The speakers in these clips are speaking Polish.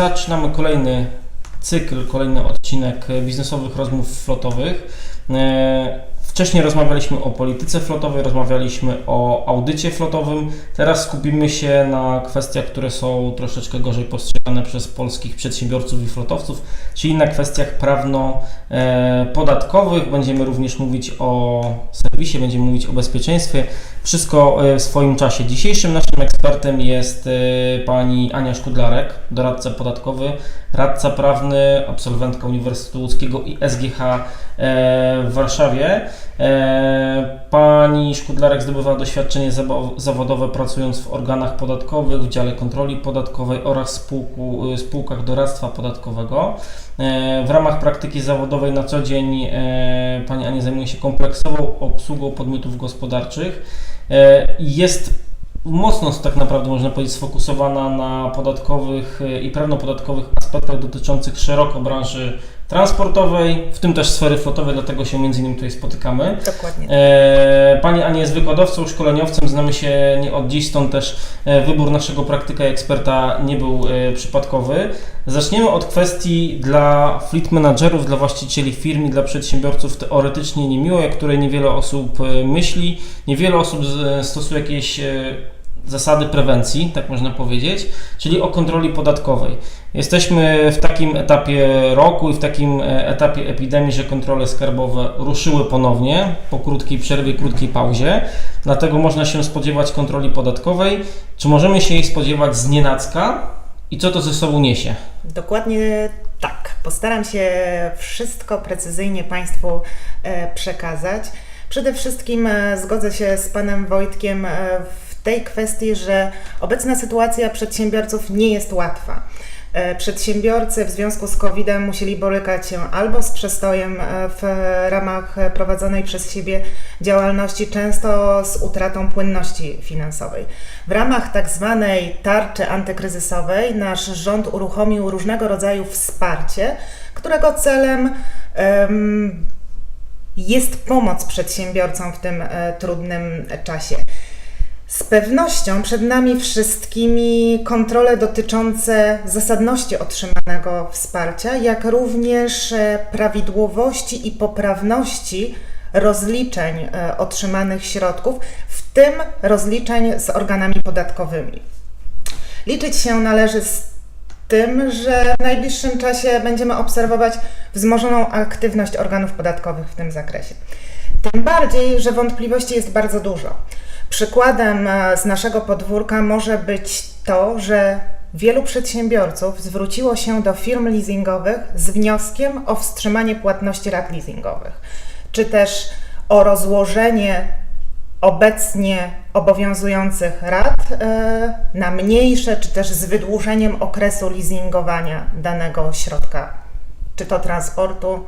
Zaczynamy kolejny cykl, kolejny odcinek biznesowych rozmów flotowych. E, Wcześniej rozmawialiśmy o polityce flotowej, rozmawialiśmy o audycie flotowym. Teraz skupimy się na kwestiach, które są troszeczkę gorzej postrzegane przez polskich przedsiębiorców i flotowców, czyli na kwestiach prawno-podatkowych. Będziemy również mówić o serwisie, będziemy mówić o bezpieczeństwie. Wszystko e, w swoim czasie. Dzisiejszym naszym ekspertem jest e, pani Ania Szkudlarek, doradca podatkowy, radca prawny, absolwentka Uniwersytetu Łódzkiego i SGH e, w Warszawie. Pani Szkudlarek zdobywała doświadczenie zawodowe pracując w organach podatkowych, w dziale kontroli podatkowej oraz spółku, spółkach doradztwa podatkowego. W ramach praktyki zawodowej na co dzień Pani Ania zajmuje się kompleksową obsługą podmiotów gospodarczych. Jest mocno tak naprawdę można powiedzieć sfokusowana na podatkowych e, i prawno-podatkowych aspektach dotyczących szeroko branży transportowej, w tym też sfery flotowej, dlatego się między innymi tutaj spotykamy. Dokładnie. E, pani Ania jest wykładowcą, szkoleniowcem, znamy się nie od dziś, stąd też e, wybór naszego praktyka i eksperta nie był przypadkowy. Zaczniemy od kwestii dla fleet managerów, dla właścicieli firm i dla przedsiębiorców teoretycznie niemiłej, o której niewiele osób myśli, niewiele osób stosuje jakieś zasady prewencji, tak można powiedzieć, czyli o kontroli podatkowej. Jesteśmy w takim etapie roku i w takim e, etapie epidemii, że kontrole skarbowe ruszyły ponownie po krótkiej przerwie, krótkiej pauzie, dlatego można się spodziewać kontroli podatkowej. Czy możemy się jej spodziewać z nienacka i co to ze sobą niesie? Dokładnie tak. Postaram się wszystko precyzyjnie Państwu e, przekazać. Przede wszystkim e, zgodzę się z Panem Wojtkiem w tej kwestii, że obecna sytuacja przedsiębiorców nie jest łatwa. E, przedsiębiorcy w związku z COVID-em musieli borykać się albo z przestojem e, w ramach prowadzonej przez siebie działalności, często z utratą płynności finansowej. W ramach tak zwanej tarczy antykryzysowej nasz rząd uruchomił różnego rodzaju wsparcie, którego celem jest pomoc przedsiębiorcom w tym e, trudnym czasie. Pewnością przed nami wszystkimi kontrole dotyczące zasadności otrzymanego wsparcia, jak również e, prawidłowości i poprawności rozliczeń e, otrzymanych środków, w tym rozliczeń z organami podatkowymi. Liczyć się należy z tym, że w najbliższym czasie będziemy obserwować wzmożoną aktywność organów podatkowych w tym zakresie. Tym bardziej, że wątpliwości jest bardzo dużo. Przykładem e, z naszego podwórka może być to, że wielu przedsiębiorców zwróciło się do firm leasingowych z wnioskiem o wstrzymanie płatności rat leasingowych, czy też o rozłożenie obecnie obowiązujących rat e, na mniejsze, czy też z wydłużeniem okresu leasingowania danego środka, czy to transportu,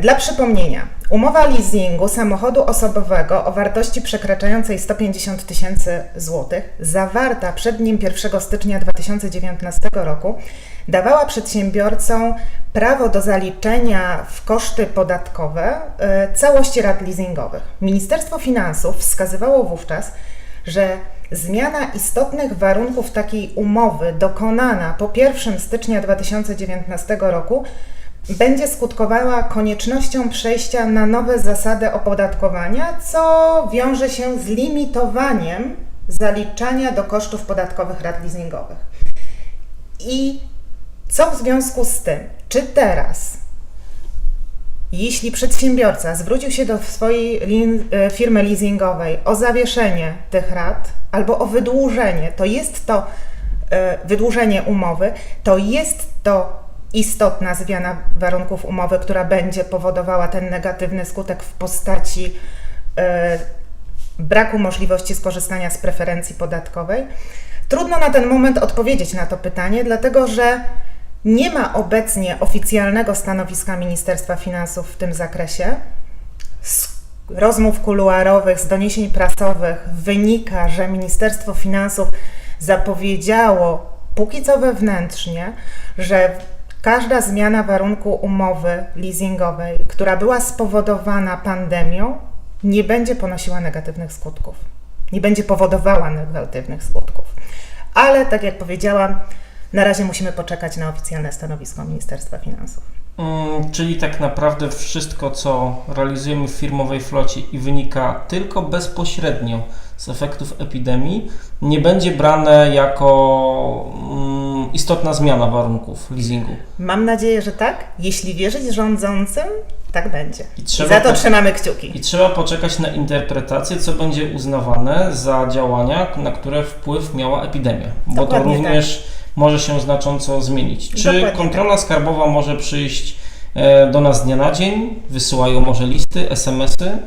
dla przypomnienia, umowa leasingu samochodu osobowego o wartości przekraczającej 150 tysięcy złotych, zawarta przed dniem 1 stycznia 2019 roku, dawała przedsiębiorcom prawo do zaliczenia w koszty podatkowe e, całości rat leasingowych. Ministerstwo Finansów wskazywało wówczas, że zmiana istotnych warunków takiej umowy dokonana po 1 stycznia 2019 roku będzie skutkowała koniecznością przejścia na nowe zasady opodatkowania, co wiąże się z limitowaniem zaliczania do kosztów podatkowych rat leasingowych. I co w związku z tym? Czy teraz, jeśli przedsiębiorca zwrócił się do swojej e, firmy leasingowej o zawieszenie tych rat albo o wydłużenie, to jest to e, wydłużenie umowy, to jest to istotna zmiana warunków umowy, która będzie powodowała ten negatywny skutek w postaci e, braku możliwości skorzystania z preferencji podatkowej? Trudno na ten moment odpowiedzieć na to pytanie, dlatego że nie ma obecnie oficjalnego stanowiska Ministerstwa Finansów w tym zakresie. Z rozmów kuluarowych, z doniesień prasowych wynika, że Ministerstwo Finansów zapowiedziało póki co wewnętrznie, że Każda zmiana warunku umowy leasingowej, która była spowodowana pandemią, nie będzie ponosiła negatywnych skutków. Nie będzie powodowała negatywnych skutków. Ale tak jak powiedziałam, Na razie musimy poczekać na oficjalne stanowisko Ministerstwa Finansów. Mm, Czyli tak naprawdę wszystko, co realizujemy w firmowej flocie i wynika tylko bezpośrednio z efektów epidemii, nie będzie brane jako mm, istotna zmiana warunków leasingu. Mam nadzieję, że tak. Jeśli wierzyć rządzącym, tak będzie. I I za to trzymamy kciuki. I trzeba poczekać na interpretację, co będzie uznawane za działania, na które wpływ miała epidemia, bo to Dokładnie również może się znacząco zmienić. Czy Dokładnie tak. kontrola skarbowa może przyjść e, do nas z dnia na dzień? Wysyłają może listy, SMS-y?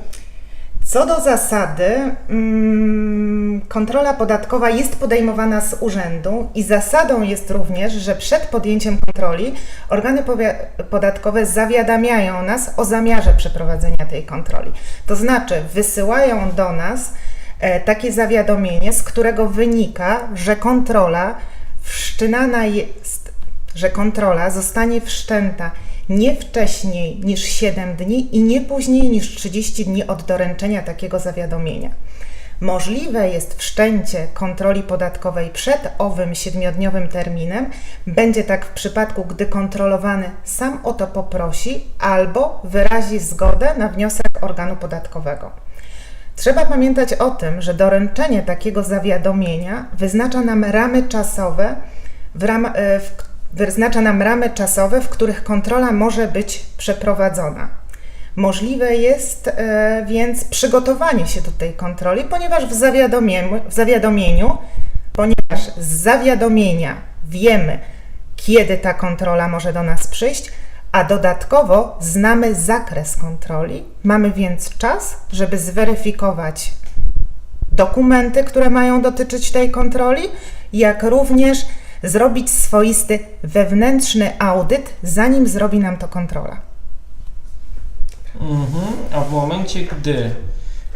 Co do zasady, mm, kontrola podatkowa jest podejmowana z urzędu i zasadą jest również, że przed podjęciem kontroli organy podatkowe zawiadamiają nas o zamiarze przeprowadzenia tej kontroli. To znaczy, wysyłają do nas e, takie zawiadomienie, z którego wynika, że kontrola wszczynana jest, że kontrola zostanie wszczęta nie wcześniej niż 7 dni i nie później niż 30 dni od doręczenia takiego zawiadomienia. Możliwe jest wszczęcie kontroli podatkowej przed owym siedmiodniowym terminem. Będzie tak w przypadku, gdy kontrolowany sam o to poprosi albo wyrazi zgodę na wniosek organu podatkowego. Trzeba pamiętać o tym, że doręczenie takiego zawiadomienia wyznacza nam ramy czasowe, w ram, e, w, wyznacza nam ramy czasowe, w których kontrola może być przeprowadzona. Możliwe jest e, więc przygotowanie się do tej kontroli, ponieważ w zawiadomieniu, w zawiadomieniu, ponieważ z zawiadomienia wiemy, kiedy ta kontrola może do nas przyjść, a dodatkowo znamy zakres kontroli. Mamy więc czas, żeby zweryfikować dokumenty, które mają dotyczyć tej kontroli, jak również zrobić swoisty wewnętrzny audyt, zanim zrobi nam to kontrola. Mhm. A w momencie, gdy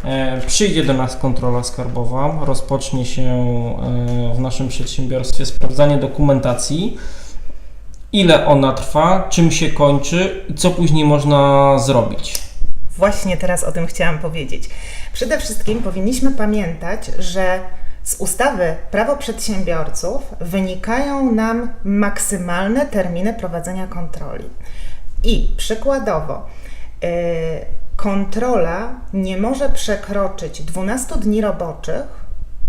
e, przyjdzie do nas kontrola skarbowa, rozpocznie się e, w naszym przedsiębiorstwie sprawdzanie dokumentacji, ile ona trwa, czym się kończy i co później można zrobić. Właśnie teraz o tym chciałam powiedzieć. Przede wszystkim powinniśmy pamiętać, że z ustawy Prawo Przedsiębiorców wynikają nam maksymalne terminy prowadzenia kontroli. I przykładowo, yy, kontrola nie może przekroczyć 12 dni roboczych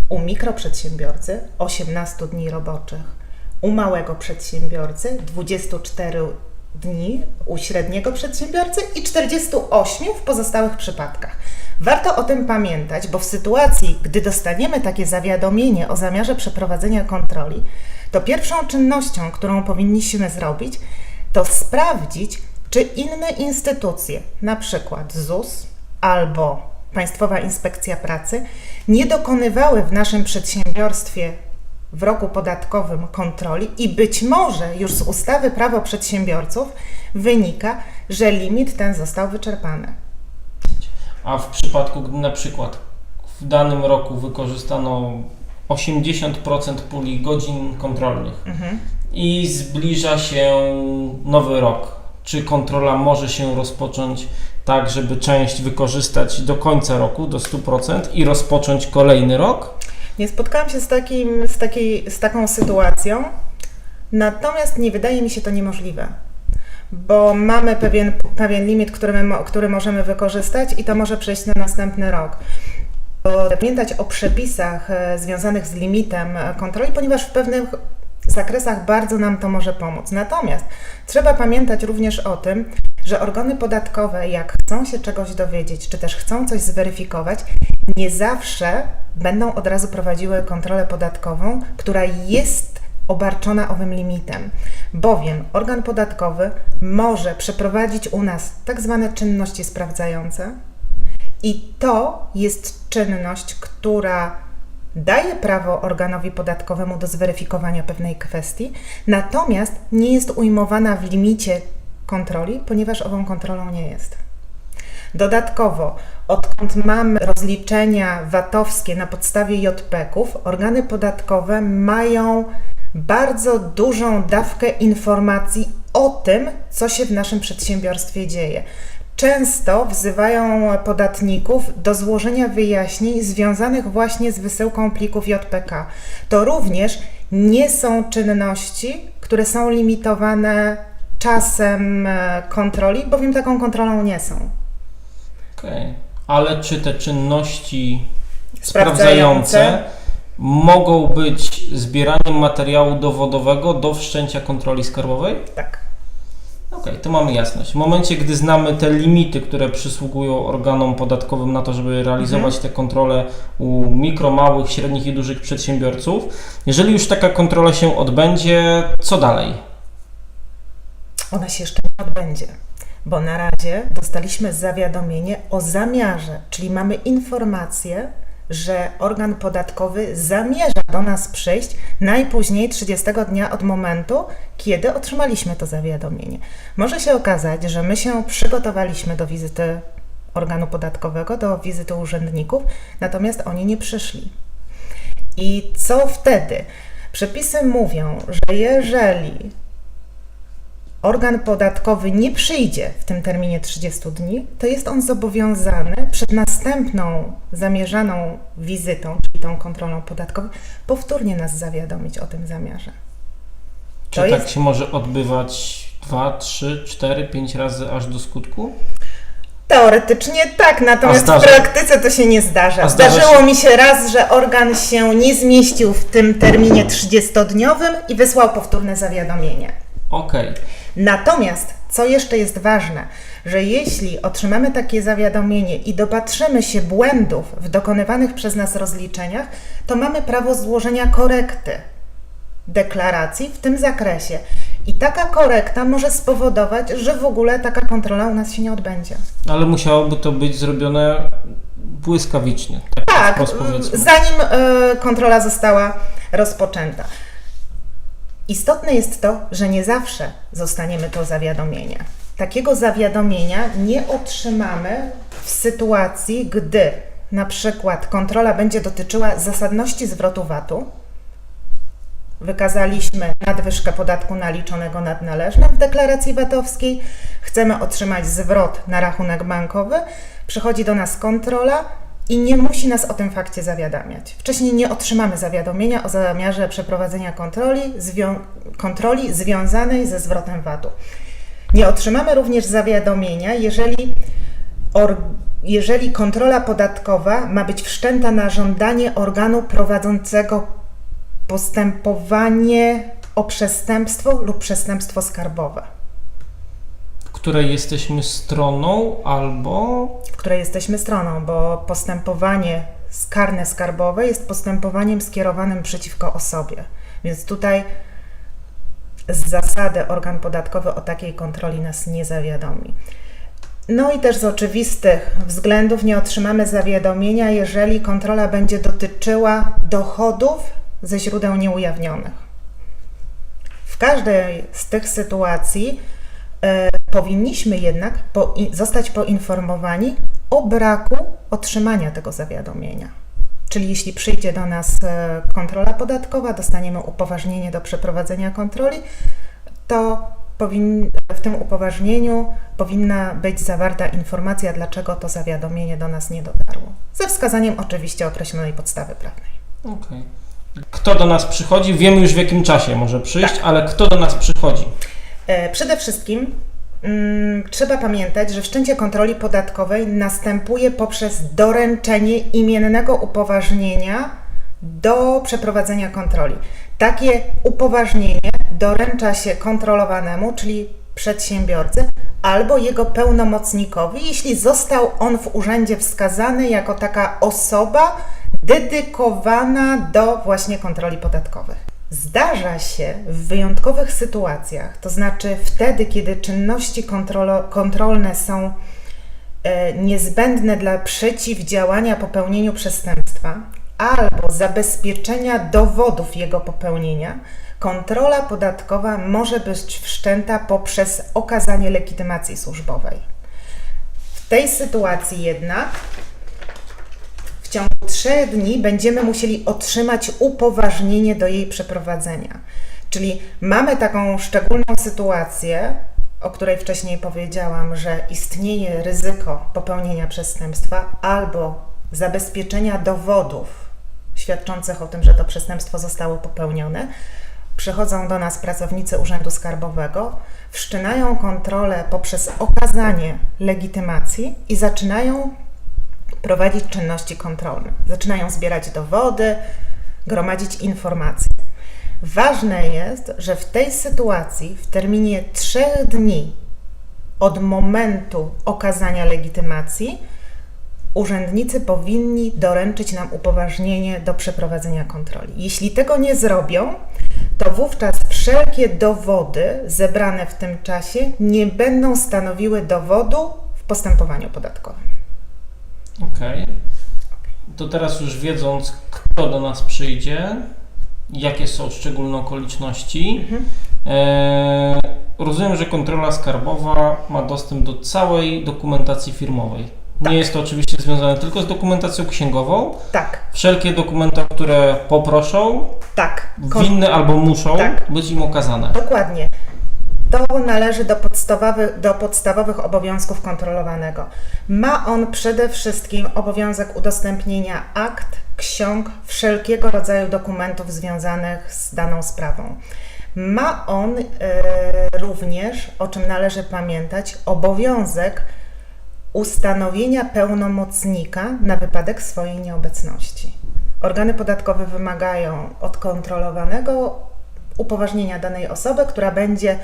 u mikroprzedsiębiorcy, 18 dni roboczych u małego przedsiębiorcy, 24 dni u średniego przedsiębiorcy i 48 w pozostałych przypadkach. Warto o tym pamiętać, bo w sytuacji, gdy dostaniemy takie zawiadomienie o zamiarze przeprowadzenia kontroli, to pierwszą czynnością, którą powinniśmy zrobić, to sprawdzić, czy inne instytucje, na przykład ZUS albo Państwowa Inspekcja Pracy, nie dokonywały w naszym przedsiębiorstwie w roku podatkowym kontroli i być może już z ustawy Prawo Przedsiębiorców wynika, że limit ten został wyczerpany. A w przypadku, gdy na przykład w danym roku wykorzystano 80% puli godzin kontrolnych Mhm. i zbliża się nowy rok, czy kontrola może się rozpocząć tak, żeby część wykorzystać do końca roku, do 100% i rozpocząć kolejny rok? Nie spotkałam się z, takim, z, takiej, z taką sytuacją, natomiast nie wydaje mi się to niemożliwe, bo mamy pewien, pewien limit, który, my, który możemy wykorzystać i to może przejść na następny rok. Pamiętać o przepisach e, związanych z limitem e, kontroli, ponieważ w pewnych zakresach bardzo nam to może pomóc. Natomiast trzeba pamiętać również o tym, że organy podatkowe, jak chcą się czegoś dowiedzieć, czy też chcą coś zweryfikować, nie zawsze będą od razu prowadziły kontrolę podatkową, która jest obarczona owym limitem, bowiem organ podatkowy może przeprowadzić u nas tak zwane czynności sprawdzające i to jest czynność, która daje prawo organowi podatkowemu do zweryfikowania pewnej kwestii, natomiast nie jest ujmowana w limicie kontroli, ponieważ ową kontrolą nie jest. Dodatkowo, odkąd mamy rozliczenia VAT-owskie na podstawie JPK-ów, organy podatkowe mają bardzo dużą dawkę informacji o tym, co się w naszym przedsiębiorstwie dzieje. Często wzywają podatników do złożenia wyjaśnień związanych właśnie z wysyłką plików JPK. To również nie są czynności, które są limitowane czasem e, kontroli, bowiem taką kontrolą nie są. Okej. Ale czy te czynności Sprawdzające. sprawdzające mogą być zbieraniem materiału dowodowego do wszczęcia kontroli skarbowej? Tak. Okej, to mamy jasność. W momencie, gdy znamy te limity, które przysługują organom podatkowym na to, żeby realizować te kontrole u mikro, małych, średnich i dużych przedsiębiorców, jeżeli już taka kontrola się odbędzie, co dalej? Ona się jeszcze nie odbędzie, bo na razie dostaliśmy zawiadomienie o zamiarze, czyli mamy informację, że organ podatkowy zamierza do nas przyjść najpóźniej 30 dnia od momentu, kiedy otrzymaliśmy to zawiadomienie. Może się okazać, że my się przygotowaliśmy do wizyty organu podatkowego, do wizyty urzędników, natomiast oni nie przyszli. I co wtedy? Przepisy mówią, że jeżeli organ podatkowy nie przyjdzie w tym terminie 30 dni, to jest on zobowiązany przed następną zamierzaną wizytą, czyli tą kontrolą podatkową, powtórnie nas zawiadomić o tym zamiarze. Czy To tak jest- się może odbywać 2, 3, 4, 5 razy aż do skutku? Teoretycznie tak, natomiast w praktyce to się nie zdarza. Zdarza Zdarzyło się- mi się raz, że organ się nie zmieścił w tym terminie 30-dniowym i wysłał powtórne zawiadomienie. Okej. Natomiast, co jeszcze jest ważne, że jeśli otrzymamy takie zawiadomienie i dopatrzymy się błędów w dokonywanych przez nas rozliczeniach, to mamy prawo złożenia korekty deklaracji w tym zakresie. I taka korekta może spowodować, że w ogóle taka kontrola u nas się nie odbędzie. Ale musiałoby to być zrobione błyskawicznie. Tak, Tak, zanim e, kontrola została rozpoczęta. Istotne jest to, że nie zawsze zostaniemy to zawiadomienie. Takiego zawiadomienia nie otrzymamy w sytuacji, gdy na przykład kontrola będzie dotyczyła zasadności zwrotu VAT-u. Wykazaliśmy nadwyżkę podatku naliczonego nad należnym w deklaracji VAT-owskiej. Chcemy otrzymać zwrot na rachunek bankowy. Przychodzi do nas kontrola i nie musi nas o tym fakcie zawiadamiać. Wcześniej nie otrzymamy zawiadomienia o zamiarze przeprowadzenia kontroli, zwią- kontroli związanej ze zwrotem VAT-u. Nie otrzymamy również zawiadomienia, jeżeli, jeżeli kontrola podatkowa ma być wszczęta na żądanie organu prowadzącego postępowanie o przestępstwo lub przestępstwo skarbowe, której jesteśmy stroną albo w której jesteśmy stroną, bo postępowanie karne skarbowe jest postępowaniem skierowanym przeciwko osobie. Więc tutaj z zasady organ podatkowy o takiej kontroli nas nie zawiadomi. No i też z oczywistych względów nie otrzymamy zawiadomienia, jeżeli kontrola będzie dotyczyła dochodów ze źródeł nieujawnionych. W każdej z tych sytuacji e, powinniśmy jednak po, zostać poinformowani o braku otrzymania tego zawiadomienia. Czyli jeśli przyjdzie do nas e, kontrola podatkowa, dostaniemy upoważnienie do przeprowadzenia kontroli, to powin, w tym upoważnieniu powinna być zawarta informacja, dlaczego to zawiadomienie do nas nie dotarło. Ze wskazaniem oczywiście określonej podstawy prawnej. Okej. Kto do nas przychodzi? Wiemy już w jakim czasie może przyjść, Tak. ale kto do nas przychodzi? E, Przede wszystkim trzeba pamiętać, że wszczęcie kontroli podatkowej następuje poprzez doręczenie imiennego upoważnienia do przeprowadzenia kontroli. Takie upoważnienie doręcza się kontrolowanemu, czyli przedsiębiorcy, albo jego pełnomocnikowi, jeśli został on w urzędzie wskazany jako taka osoba dedykowana do właśnie kontroli podatkowych. Zdarza się w wyjątkowych sytuacjach, to znaczy wtedy, kiedy czynności kontrolne są e, niezbędne dla przeciwdziałania popełnieniu przestępstwa albo zabezpieczenia dowodów jego popełnienia, kontrola podatkowa może być wszczęta poprzez okazanie legitymacji służbowej. W tej sytuacji jednak ciągu trzech dni będziemy musieli otrzymać upoważnienie do jej przeprowadzenia. Czyli mamy taką szczególną sytuację, o której wcześniej powiedziałam, że istnieje ryzyko popełnienia przestępstwa albo zabezpieczenia dowodów świadczących o tym, że to przestępstwo zostało popełnione. Przychodzą do nas pracownicy Urzędu Skarbowego, wszczynają kontrolę poprzez okazanie legitymacji i zaczynają prowadzić czynności kontrolne. Zaczynają zbierać dowody, gromadzić informacje. Ważne jest, że w tej sytuacji w terminie trzech dni od momentu okazania legitymacji urzędnicy powinni doręczyć nam upoważnienie do przeprowadzenia kontroli. Jeśli tego nie zrobią, to wówczas wszelkie dowody zebrane w tym czasie nie będą stanowiły dowodu w postępowaniu podatkowym. Okej. To teraz już wiedząc, kto do nas przyjdzie, jakie są szczególne okoliczności, Mhm. e, rozumiem, że kontrola skarbowa ma dostęp do całej dokumentacji firmowej. Tak. Nie jest to oczywiście związane tylko z dokumentacją księgową. Tak, Wszelkie dokumenty, które poproszą, tak. Kon- winny albo muszą Tak. być im okazane. Dokładnie. To należy do podstawowych, do podstawowych obowiązków kontrolowanego. Ma on przede wszystkim obowiązek udostępnienia akt, ksiąg, wszelkiego rodzaju dokumentów związanych z daną sprawą. Ma on e, również, o czym należy pamiętać, obowiązek ustanowienia pełnomocnika na wypadek swojej nieobecności. Organy podatkowe wymagają od kontrolowanego upoważnienia danej osoby, która będzie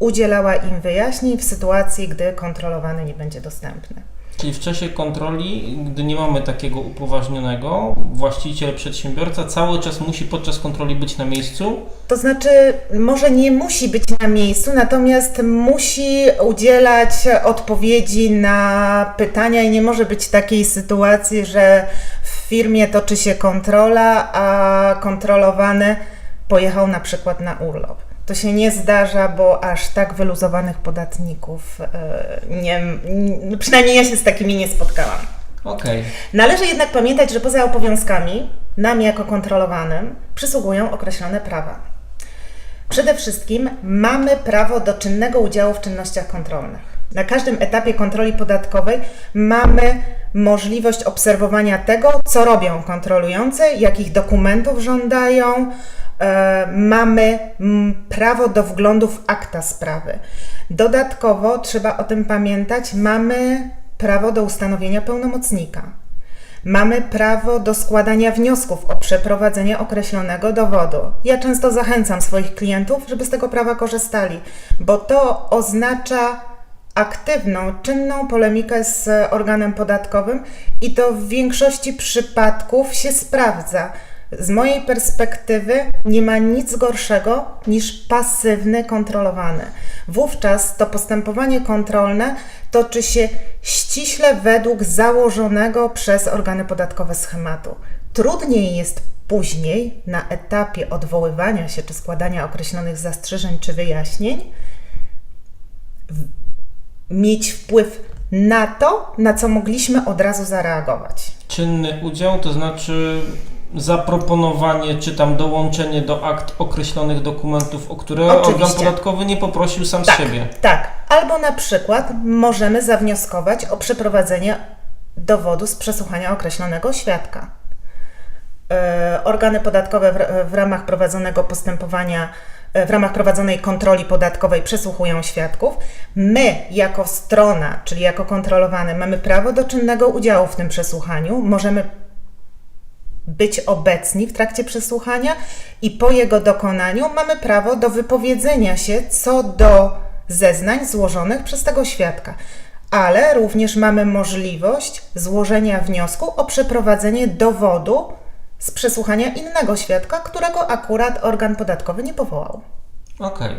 udzielała im wyjaśnień w sytuacji, gdy kontrolowany nie będzie dostępny. Czyli w czasie kontroli, gdy nie mamy takiego upoważnionego, właściciel, przedsiębiorca cały czas musi podczas kontroli być na miejscu. To znaczy, może nie musi być na miejscu, natomiast musi udzielać odpowiedzi na pytania i nie może być takiej sytuacji, że w firmie toczy się kontrola, a kontrolowany pojechał na przykład na urlop. To się nie zdarza, bo aż tak wyluzowanych podatników e, nie, nie, przynajmniej ja się z takimi nie spotkałam. Okej. Należy jednak pamiętać, że poza obowiązkami, nam jako kontrolowanym przysługują określone prawa. Przede wszystkim mamy prawo do czynnego udziału w czynnościach kontrolnych. Na każdym etapie kontroli podatkowej mamy możliwość obserwowania tego, co robią kontrolujący, jakich dokumentów żądają. E, mamy prawo do wglądu w akta sprawy. Dodatkowo trzeba o tym pamiętać, mamy prawo do ustanowienia pełnomocnika. Mamy prawo do składania wniosków o przeprowadzenie określonego dowodu. Ja często zachęcam swoich klientów, żeby z tego prawa korzystali, bo to oznacza aktywną, czynną polemikę z organem podatkowym i to w większości przypadków się sprawdza. Z mojej perspektywy nie ma nic gorszego niż pasywny kontrolowany. Wówczas to postępowanie kontrolne toczy się ściśle według założonego przez organy podatkowe schematu. Trudniej jest później, na etapie odwoływania się czy składania określonych zastrzeżeń czy wyjaśnień, mieć wpływ na to, na co mogliśmy od razu zareagować. Czynny udział to znaczy zaproponowanie czy tam dołączenie do akt określonych dokumentów, o które organ Oczywiście. podatkowy nie poprosił sam Tak. z siebie. Tak, albo na przykład możemy zawnioskować o przeprowadzenie dowodu z przesłuchania określonego świadka. E, Organy podatkowe w, w ramach prowadzonego postępowania, e, w ramach prowadzonej kontroli podatkowej przesłuchują świadków. My, jako strona, czyli jako kontrolowany, mamy prawo do czynnego udziału w tym przesłuchaniu. Możemy być obecni w trakcie przesłuchania i po jego dokonaniu mamy prawo do wypowiedzenia się co do zeznań złożonych przez tego świadka. Ale również mamy możliwość złożenia wniosku o przeprowadzenie dowodu z przesłuchania innego świadka, którego akurat organ podatkowy nie powołał. Okej.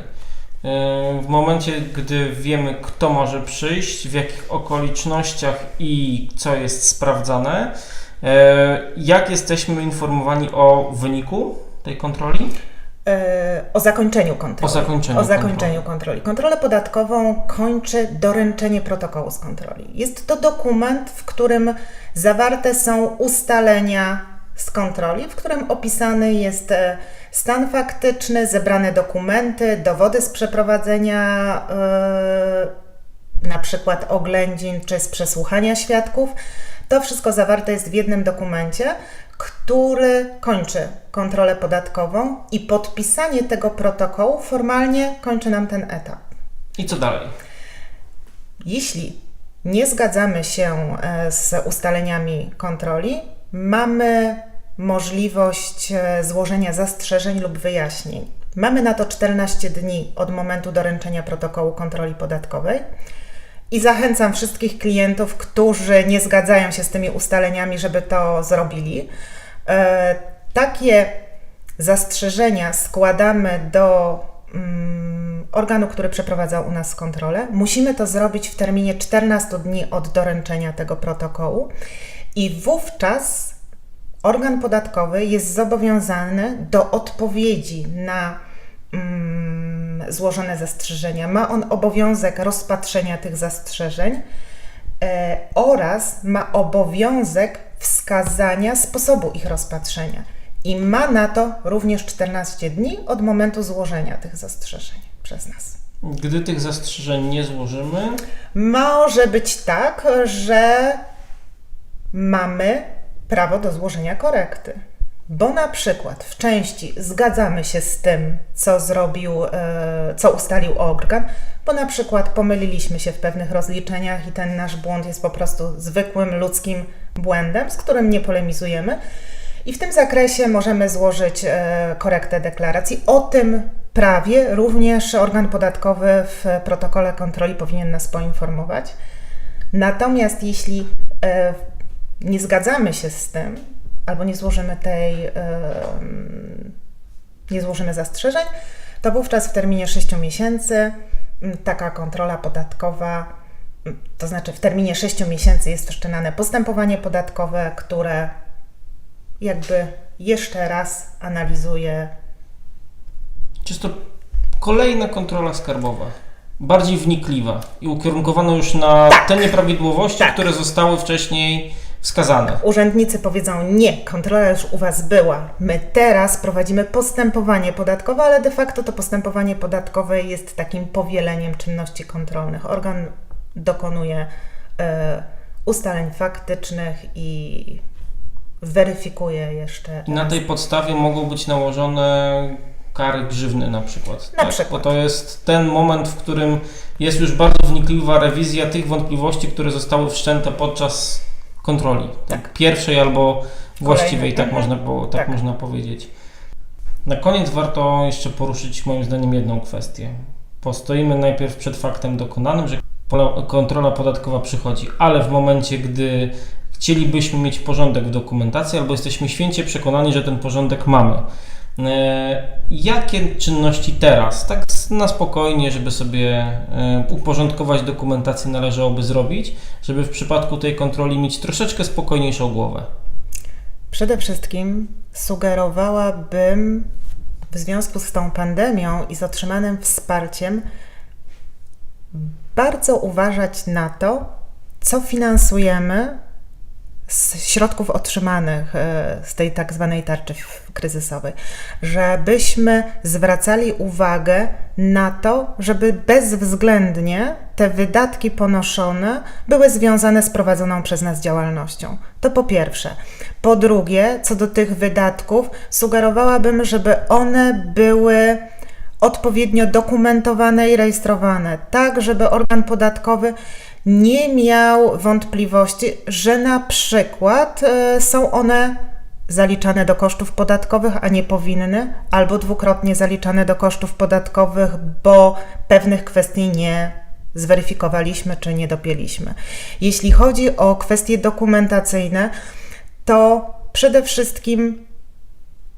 E, W momencie, gdy wiemy, kto może przyjść, w jakich okolicznościach i co jest sprawdzane, jak jesteśmy informowani o wyniku tej kontroli? E, o zakończeniu kontroli. O zakończeniu O zakończeniu kontroli. Kontrolę podatkową kończy doręczenie protokołu z kontroli. Jest to dokument, w którym zawarte są ustalenia z kontroli, w którym opisany jest e, stan faktyczny, zebrane dokumenty, dowody z przeprowadzenia e, na przykład oględzin czy z przesłuchania świadków. To wszystko zawarte jest w jednym dokumencie, który kończy kontrolę podatkową i podpisanie tego protokołu formalnie kończy nam ten etap. I co dalej? Jeśli nie zgadzamy się e, z ustaleniami kontroli, mamy możliwość e, złożenia zastrzeżeń lub wyjaśnień. Mamy na to 14 dni od momentu doręczenia protokołu kontroli podatkowej. I zachęcam wszystkich klientów, którzy nie zgadzają się z tymi ustaleniami, żeby to zrobili. E, takie zastrzeżenia składamy do mm, organu, który przeprowadza u nas kontrolę. Musimy to zrobić w terminie 14 dni od doręczenia tego protokołu i wówczas organ podatkowy jest zobowiązany do odpowiedzi na złożone zastrzeżenia. Ma on obowiązek rozpatrzenia tych zastrzeżeń e, oraz ma obowiązek wskazania sposobu ich rozpatrzenia. I ma na to również 14 dni od momentu złożenia tych zastrzeżeń przez nas. Gdy tych zastrzeżeń nie złożymy, Może być tak, że mamy prawo do złożenia korekty. Bo na przykład w części zgadzamy się z tym, co zrobił, e, co ustalił organ, bo na przykład pomyliliśmy się w pewnych rozliczeniach i ten nasz błąd jest po prostu zwykłym ludzkim błędem, z którym nie polemizujemy. I w tym zakresie możemy złożyć e, korektę deklaracji. O tym prawie również organ podatkowy w protokole kontroli powinien nas poinformować. Natomiast jeśli e, nie zgadzamy się z tym, albo nie złożymy tej, nie złożymy zastrzeżeń, to wówczas w terminie 6 miesięcy taka kontrola podatkowa, to znaczy w terminie 6 miesięcy jest wszczynane postępowanie podatkowe, które jakby jeszcze raz analizuje czy jest to kolejna kontrola skarbowa? Bardziej wnikliwa i ukierunkowana już na te nieprawidłowości, Tak. które zostały wcześniej wskazane. Urzędnicy powiedzą: Nie, kontrola już u Was była. My teraz prowadzimy postępowanie podatkowe, ale de facto to postępowanie podatkowe jest takim powieleniem czynności kontrolnych. Organ dokonuje e, ustaleń faktycznych i weryfikuje jeszcze. I na tej podstawie mogą być nałożone kary grzywny na przykład. Na tak? przykład. Bo to jest ten moment, w którym jest już bardzo wnikliwa rewizja tych wątpliwości, które zostały wszczęte podczas kontroli. Tak. Pierwszej albo właściwej, tak, można, tak Tak. można powiedzieć. Na koniec warto jeszcze poruszyć moim zdaniem jedną kwestię. Postoimy najpierw przed faktem dokonanym, że kontrola podatkowa przychodzi, ale w momencie, gdy chcielibyśmy mieć porządek w dokumentacji, albo jesteśmy święcie przekonani, że ten porządek mamy. E, Jakie czynności teraz, tak na spokojnie, żeby sobie e, uporządkować dokumentację, należałoby zrobić, żeby w przypadku tej kontroli mieć troszeczkę spokojniejszą głowę? Przede wszystkim sugerowałabym w związku z tą pandemią i z otrzymanym wsparciem bardzo uważać na to, co finansujemy z środków otrzymanych e, z tej tak zwanej tarczy kryzysowej, żebyśmy zwracali uwagę na to, żeby bezwzględnie te wydatki ponoszone były związane z prowadzoną przez nas działalnością. To po pierwsze. Po drugie, co do tych wydatków, sugerowałabym, żeby one były odpowiednio dokumentowane i rejestrowane, tak żeby organ podatkowy nie miał wątpliwości, że na przykład e, są one zaliczane do kosztów podatkowych, a nie powinny, albo dwukrotnie zaliczane do kosztów podatkowych, bo pewnych kwestii nie zweryfikowaliśmy czy nie dopięliśmy. Jeśli chodzi o kwestie dokumentacyjne, to przede wszystkim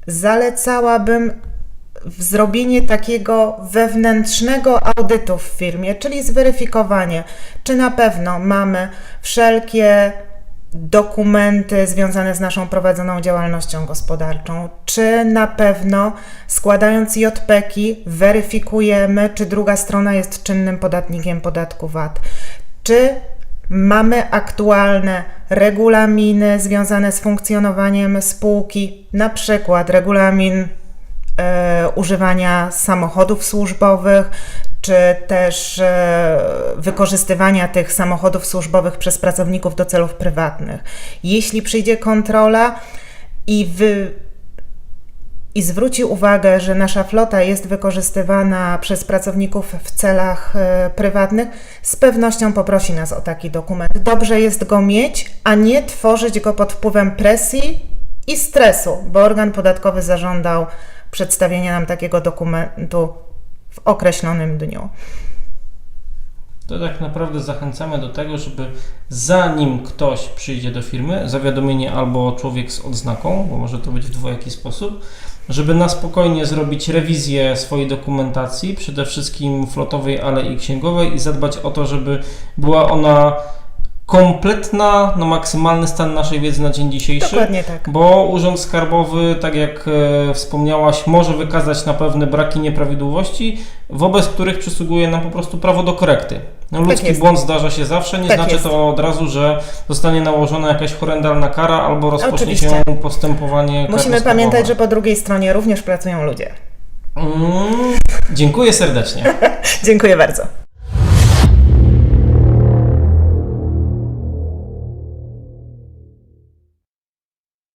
zalecałabym zrobienie takiego wewnętrznego audytu w firmie, czyli zweryfikowanie, czy na pewno mamy wszelkie dokumenty związane z naszą prowadzoną działalnością gospodarczą, czy na pewno składając JPK-i weryfikujemy, czy druga strona jest czynnym podatnikiem podatku VAT, czy Mamy aktualne regulaminy związane z funkcjonowaniem spółki, na przykład regulamin używania samochodów służbowych, czy też e, wykorzystywania tych samochodów służbowych przez pracowników do celów prywatnych. Jeśli przyjdzie kontrola i, wy, i zwróci uwagę, że nasza flota jest wykorzystywana przez pracowników w celach e, prywatnych, z pewnością poprosi nas o taki dokument. Dobrze jest go mieć, a nie tworzyć go pod wpływem presji i stresu, bo organ podatkowy zażądał przedstawienia nam takiego dokumentu w określonym dniu. To tak naprawdę zachęcamy do tego, żeby zanim ktoś przyjdzie do firmy, zawiadomienie albo człowiek z odznaką, bo może to być w dwojaki sposób, żeby na spokojnie zrobić rewizję swojej dokumentacji, przede wszystkim flotowej, ale i księgowej i zadbać o to, żeby była ona kompletna na maksymalny stan naszej wiedzy na dzień dzisiejszy. Dokładnie tak. Bo Urząd Skarbowy, tak jak e, wspomniałaś, może wykazać na pewne braki nieprawidłowości, wobec których przysługuje nam po prostu prawo do korekty. No, ludzki jest. błąd zdarza się zawsze, nie Tak znaczy jest. to od razu, że zostanie nałożona jakaś horrendalna kara albo rozpocznie Oczywiście. się postępowanie Musimy pamiętać, że po drugiej stronie również pracują ludzie. Mm, dziękuję serdecznie. Dziękuję bardzo.